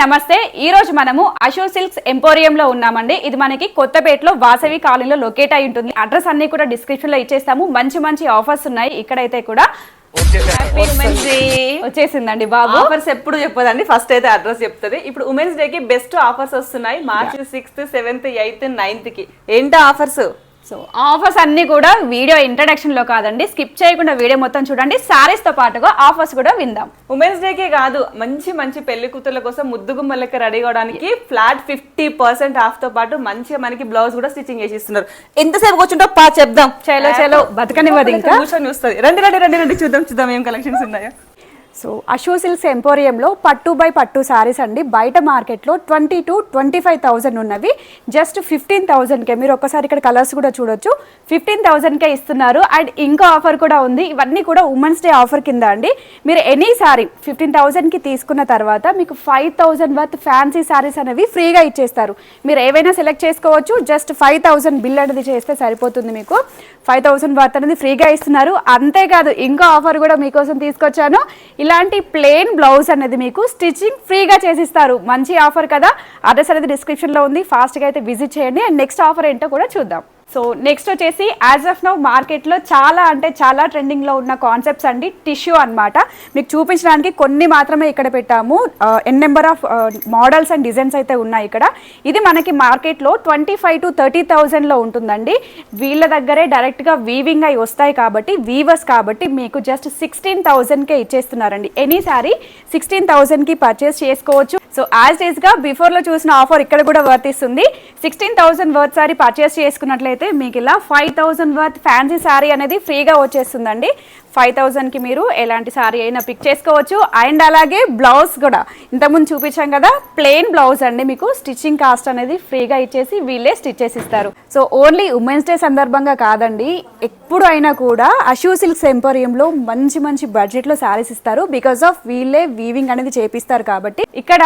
నమస్తే. ఈ రోజు మనము అశో సిల్క్స్ ఎంపోరియం లో ఉన్నామండి. ఇది మనకి కొత్తపేటలో వాసవి కాలనీలో లొకేట్ అయి ఉంటుంది. అడ్రస్ అన్ని కూడా డిస్క్రిప్షన్లో ఇచ్చేస్తాము. మంచి మంచి ఆఫర్స్ ఉన్నాయి. ఇక్కడైతే కూడా వచ్చేసిందండి బాబు. ఆఫర్స్ ఎప్పుడు చెప్పదండి. ఫస్ట్ అయితే అడ్రస్ చెప్తుంది. ఇప్పుడు ఉమెన్స్ డే కి బెస్ట్ ఆఫర్స్ వస్తున్నాయి. మార్చ్ సిక్స్త్ సెవెంత్ ఎయిత్ నైన్త్కి. ఏంటి ఆఫర్స్ సో ఆఫర్స్ అన్ని కూడా వీడియో ఇంట్రడక్షన్లో కాదండి. స్కిప్ చేయకుండా వీడియో మొత్తం చూడండి. సారీస్తో పాటుగా ఆఫర్స్ కూడా విందాం. ఉమెన్స్ డే కే కాదు మంచి మంచి పెళ్ళి కూతుర్ల కోసం ముద్దు గుమ్మలకి రెడీ అవడానికి ఫ్లాట్ ఫిఫ్టీ పర్సెంట్ ఆఫ్తో పాటు మంచిగా మనకి బ్లౌజ్ కూడా స్టిచ్చింగ్ చేసి ఇస్తున్నారు ఎంతసేపు కూర్చుంటో పా చెప్దాం. చలో, చలో, బతకనివ్వదు ఇంకా. కూర్చొని వస్తుంది రండి రండి రండి రండి చూద్దాం చూద్దాం ఏం కలెక్షన్స్ ఉన్నాయో. సో అశో సిల్క్స్ ఎంపోరియంలో పట్టు బై పట్టు సారీస్ అండి. బయట మార్కెట్లో twenty two twenty five thousand ఉన్నవి. జస్ట్ ఫిఫ్టీన్ థౌజండ్కే మీరు ఒక్కసారి ఇక్కడ కలర్స్ కూడా చూడొచ్చు. ఫిఫ్టీన్ థౌజండ్కే ఇస్తున్నారు. అండ్ ఇంకో ఆఫర్ కూడా ఉంది. ఇవన్నీ కూడా ఉమెన్స్ డే ఆఫర్ కింద అండి. మీరు ఎనీ సారీ ఫిఫ్టీన్ థౌజండ్కి తీసుకున్న తర్వాత మీకు five thousand worth fancy saris అనేవి ఫ్రీగా ఇచ్చేస్తారు. మీరు ఏవైనా సెలెక్ట్ చేసుకోవచ్చు. జస్ట్ ఫైవ్ థౌజండ్ బిల్ అనేది చేస్తే సరిపోతుంది మీకు. ఫైవ్ థౌజండ్ వర్త్ అనేది ఫ్రీగా ఇస్తున్నారు. అంతేకాదు ఇంకో ఆఫర్ కూడా మీకోసం తీసుకొచ్చాను. ఇలాంటి ప్లెయిన్ బ్లౌజ్ అనేది మీకు స్టిచ్చింగ్ ఫ్రీగా చేసిస్తారు. మంచి ఆఫర్ కదా. అడ్రస్ అనేది డిస్క్రిప్షన్లో ఉంది. ఫాస్ట్గా అయితే విజిట్ చేయండి. అండ్ నెక్స్ట్ ఆఫర్ ఏంటో కూడా చూద్దాం. సో నెక్స్ట్ వచ్చేసి యాజ్ ఆఫ్ నౌ మార్కెట్లో చాలా అంటే చాలా ట్రెండింగ్లో ఉన్న కాన్సెప్ట్స్ అండి టిష్యూ అన్నమాట. మీకు చూపించడానికి కొన్ని మాత్రమే ఇక్కడ పెట్టాము. N number of models and designs అయితే ఉన్నాయి ఇక్కడ. ఇది మనకి మార్కెట్లో ట్వంటీ ఫైవ్ టు థర్టీ థౌజండ్లో ఉంటుందండి. వీళ్ళ దగ్గరే డైరెక్ట్గా వీవింగ్ అయి వస్తాయి కాబట్టి వీవర్స్ కాబట్టి మీకు జస్ట్ సిక్స్టీన్ థౌజండ్కే ఇచ్చేస్తున్నారండి. ఎనీ సారీ సిక్స్టీన్ థౌజండ్కి పర్చేస్ చేసుకోవచ్చు. సో యాజ్ డేస్గా బిఫోర్లో చూసిన ఆఫర్ ఇక్కడ కూడా వర్తిస్తుంది. Sixteen thousand worth sari purchase చేసుకున్నట్లయితే మీకు ఇలా five thousand worth fancy sari అనేది ఫ్రీగా వచ్చేస్తుందండి. ఫైవ్ థౌజండ్కి మీరు ఎలాంటి సారీ అయినా పిక్ చేసుకోవచ్చు. అండ్ అలాగే బ్లౌజ్ కూడా. ఇంతకుముందు చూపించాం కదా ప్లెయిన్ బ్లౌజ్ అండి మీకు. స్టిచ్చింగ్ కాస్ట్ అనేది ఫ్రీగా ఇచ్చేసి వీళ్ళే స్టిచ్ చేసి ఇస్తారు. సో ఓన్లీ ఉమెన్స్ డే సందర్భంగా కాదండి ఎప్పుడు అయినా కూడా అషూ సిల్క్స్ ఎంపోరియంలో మంచి మంచి బడ్జెట్లో శారీస్ ఇస్తారు. బికాస్ ఆఫ్ వీళ్ళే వీవింగ్ అనేది చేపిస్తారు కాబట్టి. ఇక్కడ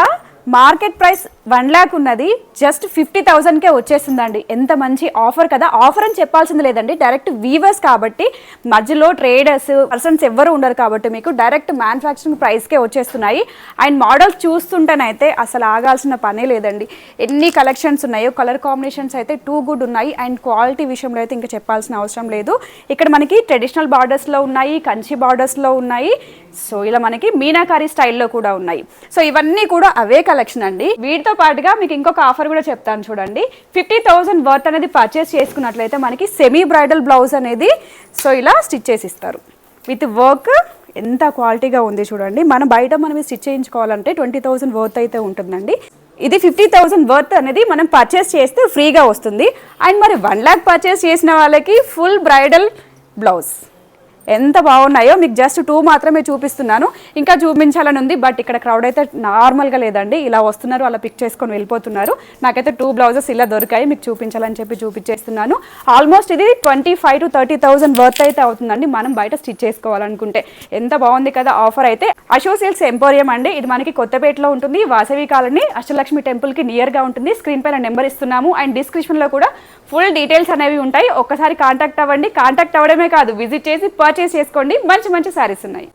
మార్కెట్ ప్రైస్ వన్ ల్యాక్ ఉన్నది. జస్ట్ ఫిఫ్టీ థౌసండ్కే వచ్చేసిందండి. ఎంత మంచి ఆఫర్ కదా. ఆఫర్ అని చెప్పాల్సింది లేదండి. డైరెక్ట్ వీవర్స్ కాబట్టి మధ్యలో ట్రేడర్స్ పర్సన్స్ ఎవ్వరు ఉండరు కాబట్టి మీకు డైరెక్ట్ మ్యానుఫ్యాక్చరింగ్ ప్రైస్కే వచ్చేస్తున్నాయి. అండ్ మోడల్స్ చూస్తుంటేనైతే అసలు ఆగాల్సిన పనే లేదండి. ఎన్ని కలెక్షన్స్ ఉన్నాయో కలర్ కాంబినేషన్స్ అయితే టూ గుడ్ ఉన్నాయి. అండ్ క్వాలిటీ విషయంలో అయితే ఇంకా చెప్పాల్సిన అవసరం లేదు. ఇక్కడ మనకి ట్రెడిషనల్ బార్డర్స్లో ఉన్నాయి కంచి బార్డర్స్లో ఉన్నాయి. సో ఇలా మనకి మీనాకారి స్టైల్లో కూడా ఉన్నాయి. సో ఇవన్నీ కూడా అవే కలెక్షన్ అండి. వీటితో పాటుగా మీకు ఇంకొక ఆఫర్ కూడా చెప్తాను చూడండి. ఫిఫ్టీ థౌసండ్ వర్త్ అనేది పర్చేస్ చేసుకున్నట్లయితే మనకి సెమీ బ్రైడల్ బ్లౌజ్ అనేది సో ఇలా స్టిచ్ చేసి ఇస్తారు. విత్ వర్క్ ఎంత క్వాలిటీగా ఉంది చూడండి. మనం బయట మనం స్టిచ్ చేయించుకోవాలంటే ట్వంటీ థౌసండ్ వర్త్ అయితే ఉంటుందండి. ఇది ఫిఫ్టీ థౌసండ్ వర్త్ అనేది మనం పర్చేస్ చేస్తే ఫ్రీగా వస్తుంది. అండ్ మరి వన్ ల్యాక్ పర్చేస్ చేసిన వాళ్ళకి ఫుల్ బ్రైడల్ బ్లౌజ్ ఎంత బాగున్నాయో మీకు జస్ట్ టూ మాత్రమే చూపిస్తున్నాను. ఇంకా చూపించాలని ఉంది బట్ ఇక్కడ క్రౌడ్ అయితే నార్మల్గా లేదండి. ఇలా వస్తున్నారు అలా పిక్ చేసుకొని వెళ్ళిపోతున్నారు. నాకైతే టూ బ్లౌజెస్ ఇలా దొరికాయి మీకు చూపించాలని చెప్పి చూపించేస్తున్నాను. ఆల్మోస్ట్ ఇది twenty five to thirty thousand worth అయితే అవుతుందండి. మనం బయట స్టిచ్ చేసుకోవాలనుకుంటే. ఎంత బాగుంది కదా ఆఫర్ అయితే. అశోసియల్స్ ఎంపోరియం అండి. ఇది మనకి కొత్తపేటలో ఉంటుంది. వాసవి కాలనీ అష్టలక్ష్మి టెంపుల్కి నియర్గా ఉంటుంది. స్క్రీన్ పైన నెంబర్ ఇస్తున్నాము. అండ్ డిస్క్రిప్షన్లో కూడా ఫుల్ డీటెయిల్స్ అనేవి ఉంటాయి. ఒక్కసారి కాంటాక్ట్ అవ్వండి. కాంటాక్ట్ అవ్వడమే కాదు విజిట్ చేసి పర్చేస్ చేసుకోండి. మంచి మంచి శారీస్ ఉన్నాయి.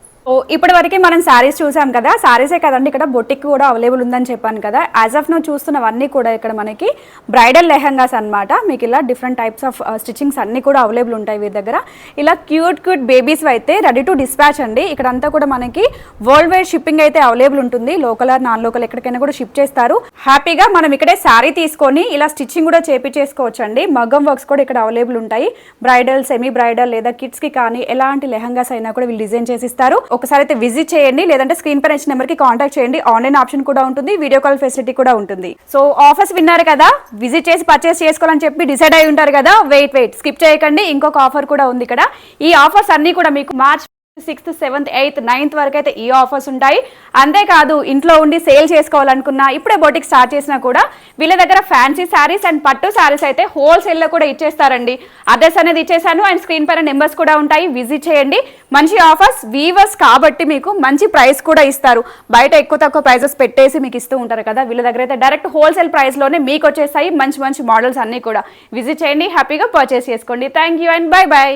ఇప్పటి వరకు మనం శారీస్ చూసాం కదా శారీసే కదండి ఇక్కడ బొటిక్ కూడా అవైలబుల్ ఉందని చెప్పాను కదా. యాజ్ ఆఫ్ నో చూస్తున్నవన్నీ కూడా ఇక్కడ మనకి బ్రైడల్ లెహంగాస్ అన్నమాట. మీకు ఇలా డిఫరెంట్ టైప్స్ ఆఫ్ స్టిచ్చింగ్స్ అన్ని కూడా అవైలబుల్ ఉంటాయి వీరి దగ్గర. ఇలా క్యూట్ క్యూట్ బేబీస్ అయితే రెడీ టు డిస్పాచ్ అండి. ఇక్కడ అంతా కూడా మనకి వరల్డ్ వైడ్ షిప్పింగ్ అయితే అవైలబుల్ ఉంటుంది. లోకల్ ఆర్ నాన్ లోకల్ ఎక్కడికైనా కూడా షిప్ చేస్తారు. హ్యాపీగా మనం ఇక్కడే శారీ తీసుకొని ఇలా స్టిచ్చింగ్ కూడా చేపించేసుకోవచ్చు అండి మగ్గం వర్క్స్ కూడా ఇక్కడ అవైలబుల్ ఉంటాయి. బ్రైడల్ సెమీ బ్రైడల్ లేదా కిడ్స్కి కానీ ఎలాంటి లెహంగాస్ అయినా కూడా వీళ్ళు డిజైన్ చేసి ఇస్తారు ఒకసారి అయితే విజిట్ చేయండి. లేదంటే స్క్రీన్ పైన ఇచ్చిన నెంబర్కి కాంటాక్ట్ చేయండి. ఆన్లైన్ ఆప్షన్ కూడా ఉంటుంది. వీడియో కాల్ ఫెసిలిటీ కూడా ఉంటుంది. సో ఆఫర్స్ విన్నారు కదా? విజిట్ చేసి పర్చేస్ చేసుకోవాలని చెప్పి డిసైడ్ అయి ఉంటారు కదా? వెయిట్ వెయిట్ స్కిప్ చేయకండి. ఇంకొక ఆఫర్ కూడా ఉంది ఇక్కడ. ఈ ఆఫర్స్ అన్ని కూడా మీకు March sixth seventh eighth ninth వరకు అయితే ఈ ఆఫర్స్ ఉంటాయి. అంతేకాదు ఇంట్లో ఉండి సేల్ చేసుకోవాలనుకున్నా ఇప్పుడే బొటిక్ స్టార్ట్ చేసినా కూడా వీళ్ళ దగ్గర ఫ్యాన్సీ శారీస్ అండ్ పట్టు శారీస్ అయితే హోల్సేల్లో కూడా ఇచ్చేస్తారండి. అడ్రస్ అనేది ఇచ్చేసాను. అండ్ స్క్రీన్ పైన నెంబర్స్ కూడా ఉంటాయి. విజిట్ చేయండి. మంచి ఆఫర్స్ వీవర్స్ కాబట్టి మీకు మంచి ప్రైస్ కూడా ఇస్తారు. బయట ఎక్కువ తక్కువ ప్రైజెస్ పెట్టేసి మీకు ఇస్తూ ఉంటారు కదా వీళ్ళ దగ్గర అయితే డైరెక్ట్ హోల్సేల్ ప్రైస్లోనే మీకు వచ్చేస్తాయి మంచి మంచి మోడల్స్ అన్నీ కూడా. విజిట్ చేయండి. హ్యాపీగా పర్చేస్ చేసుకోండి. Thank you and bye bye.